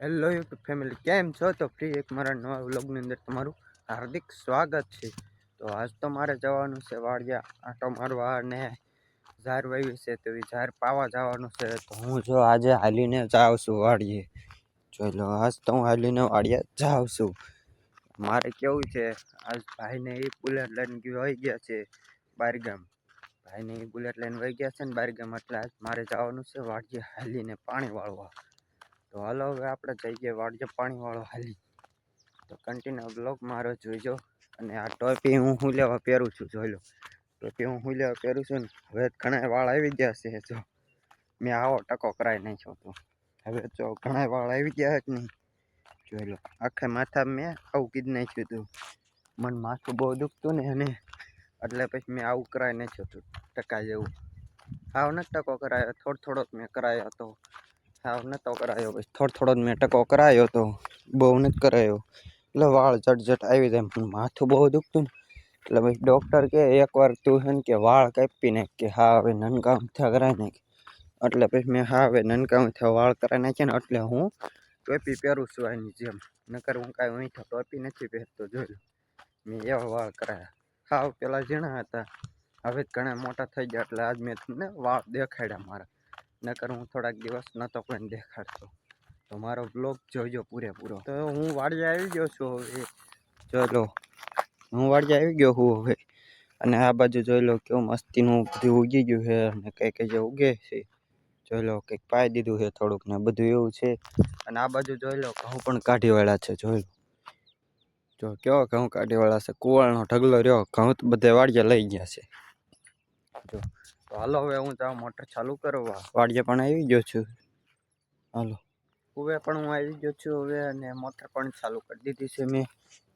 Hello YouTube family કેમ છો? તો ફ્રી એક મારા નવા વ્લોગની અંદર તમારું હાર્દિક સ્વાગત છે. તો આજ તો મારે જવાનું છે વાડિયા. આંટો મારવા અને ઝાર વાવી છે, તો એ ઝાર પાવા જવાનું છે. તો હું જો આજે હાલીને જાઉં છું વાડીએ. જોઈ લો, આજ તો હું હાલીને વાડિયા જાઉં છું. મારે કેવું છે, આજ ભાઈને એ બુલેટ લઈને વહી ગયા છે બારગામ. ભાઈને એ બુલેટ લઈને વહી ગયા છે ને બારગામ, એટલે આજ મારે જવાનું છે વાડીએ હાલીને પાણી વાળવા. તો હાલો હવે આપણે જઈએ ગયા વાળજો પાણીવાળો હાલી. તો કન્ટિન્યુ બ્લોગ મારો જોઈજો અને આ ટોપી હું હું લેવા પહેરું છું જોઈ લો. ટોપી હું હું લેવા પહેરું છું ને? હવે ઘણા વાળ આવી ગયા છે જો. મેં આવો ટકો કરાવી નાખ્યો તો હવે જો ઘણા વાળ આવી ગયા જ નહીં. જોઈ લો, આખા માથા મેં આવું કીધું નાખ્યું હતું. મને માથું બહુ દુખતું ને અને એટલે પછી મેં આવું કરાવી નાખ્યું હતું. ટકા જેવું આવ ને ટકો કરાયો, થોડો થોડોક મેં કરાયો હતો. હાવ નતો કરાયો. પછી થોડો થોડો જ મેં ટકો કરાયો તો બહુ નથી કરાયો. એટલે વાળ જટ આવી જાય. પણ માથું બહુ દુખતું ને. એટલે પછી ડૉક્ટર કે એકવાર તું છે ને કે વાળ કાપી નાખ કે હા હવે નનકા થયા કરાવી નાખ. એટલે પછી મેં હા હવે નનકા થયા વાળ કરાવી નાખ્યા ને એટલે હું ટોપી પહેરું છું એની જેમ. નકર હું કાંઈ ઊંઠો ટોપી નથી પહેરતો, જોઈ લો. મેં એવા વાળ કરાયા. હાવ પેલા ઝીણા હતા. હવે જ ઘણા મોટા થઈ ગયા. એટલે આજ મેં તમને વાળ દેખાડ્યા મારા. નકર હું થોડાક દિવસ નહોતો કોઈને દેખાડતો. તો મારો બ્લોગ જોજો પૂરેપૂરો. તો હું વાડીએ આવી ગયો છું હવે. ચલો હું વાડીએ આવી ગયો હું હવે. અને આ બાજુ જોઈ લો કેવું મસ્તીનું બધું ઉગી ગયું છે અને કંઈ કંઈ જે ઉગે છે. જોઈ લો કંઈક પાઈ દીધું છે થોડુંક ને બધું એવું છે. અને આ બાજુ જોઈ લો ઘઉં પણ કાઢીવાળા છે જોઈ લો. જો કેવો ઘઉં કાઢીવાળા છે. કુવાળનો ઢગલો રહ્યો. ઘઉં તો બધે વાડીએ લઈ ગયા છે. જો. તો હાલો હવે હું જાઉં મોટર ચાલુ કરવા. વાડીએ પણ આવી ગયો છું. હાલો. કુવે પણ હું આવી ગયો છું હવે અને મોટર પણ ચાલુ કરી દીધી છે મેં.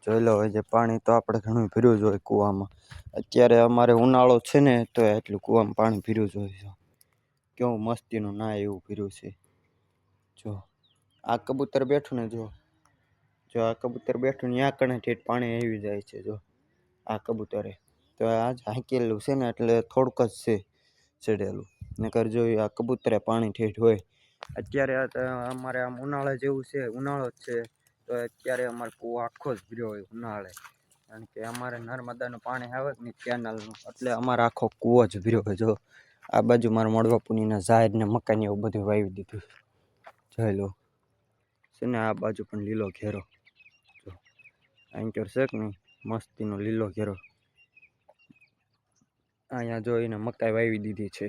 જોઈ લો જે પાણી તો આપણે ઘણું ભીર્યું જ હોય કૂવામાં. અત્યારે અમારે ઉનાળો છે ને તો એટલું કૂવામાં પાણી ભીર્યું જ હોય છે. કેવું મસ્તીનું ના એવું ભીર્યું છે. જો આ કબૂતર બેઠું ને જો. જો આ કબૂતર બેઠું ને ત્યાં કણે ઠેઠ પાણી આવી જાય છે જો. આ કબૂતરે. તો આ હાંકેલું છે ને એટલે થોડુંક જ છે. ચડેલું. નકર જો આ કબૂતરે પાણી ઠેઠ હોય. અત્યારે અમારે આમ ઉનાળા જેવું છે, ઉનાળો જ છે. તો અત્યારે અમારે કૂવો આખો જ ભર્યો હોય ઉનાળે. કારણ કે અમારે નર્મદાનું પાણી આવે ને કેનાલનું, એટલે અમારે આખો કૂવો જ ભર્યો હોય. જો આ બાજુ મારા મળવાપુનીના ઝાહેર ને મકાન એવું બધું વાવી દીધું. જોઈ લો. છે ને આ બાજુ પણ લીલો ઘેરો. જો. એન્કર છે કે નહીં? મસ્તીનો લીલો ઘેરો. અહીંયા જોઈને મકાઈ વાવી દીધી છે.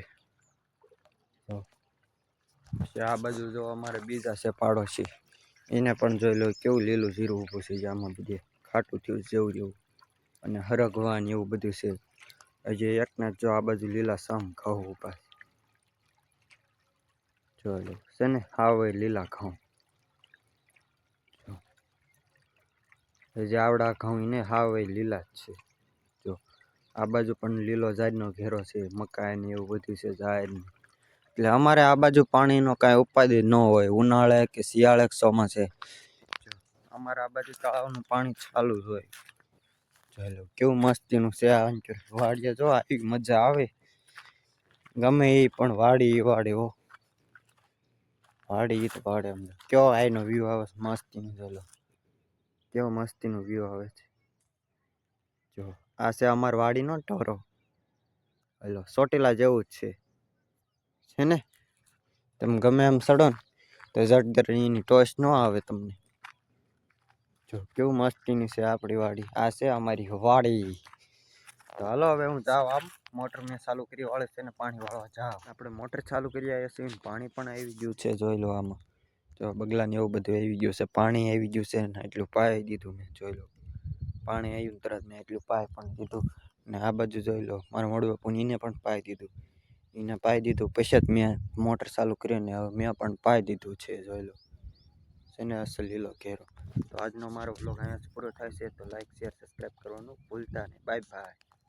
આ બાજુ જો અમારે બીજા છે પાડોશી. એને પણ જોઈ લો કેવું લીલું જીરું ઊભું છે આમાં બધે ખાટું થયું, જેવું જેવું અને હરગવાન એવું બધું છે. હજી એકના જો આ બાજુ લીલા સામ ઘઉં ઊભા જોઈ લો, છે ને? હાવ લીલા ઘઉં. હજી આવડા ઘઉં ને હાવ લીલા જ છે. આ બાજુ પણ લીલો ઝાડનો ઘેરો છે મકાઈ ને એવું બધું છે ઝાડ એટલે અમારે આ બાજુ પાણીનો કાંઈ ઉપાધિ ન હોય ઉનાળે કે શિયાળે કે ચોમાસે. અમારે આ બાજુ તળાવનું પાણી ચાલુ જ હોય. ચાલો કેવું મસ્તીનું છે આ વાડીએ જો આવી મજા આવે. ગમે એ પણ વાડી વાડી હો. વાડી તો વાડે અમને કેવો આઈનો વ્યૂ આવે છે મસ્તીનો? ચાલો. કેવો મસ્તીનો વ્યૂ આવે છે? જો. આ છે અમાર વાડીનો ઢોરો. હલો, ચોટીલા જેવું જ છે. છે ને? તમે ગમે એમ સડો ને, તો જટદર એની ટોચ ન આવે તમને. જો, કેવું મસ્તીની છે આપણી વાડી. આ છે અમારી વાડી. તો હાલો, હવે હું જાઉં આમ. મોટર મેં ચાલુ કરી વાળે છે ને પાણી વાળવા જાઉં. આપણે મોટર ચાલુ કરી આવ્યા છીએ પાણી પણ આવી ગયું છે, જોઈ લો આમાં. જો, બગલાને એવું બધું આવી ગયું છે, પાણી આવી ગયું છે ને, એટલું પાઈ દીધું મેં, જોઈ લો. પાણી આવ્યું તરત મેં એટલું પાય પણ દીધું ને આ બાજુ જોઈ લો, મારા મોડું પણ એને પણ પાઈ દીધું. એને પાઈ દીધું, પછી જ મેં મોટર ચાલુ કરીને હવે મેં પણ પાઈ દીધું છે, જોઈ લો. છે ને અસલ લીલો ઘેરો? તો આજનો મારો બ્લોગ અહીંયા પૂરો થાય છે, તો લાઈક શેર સબસ્ક્રાઈબ કરવાનું ભૂલતા નહીં. Bye bye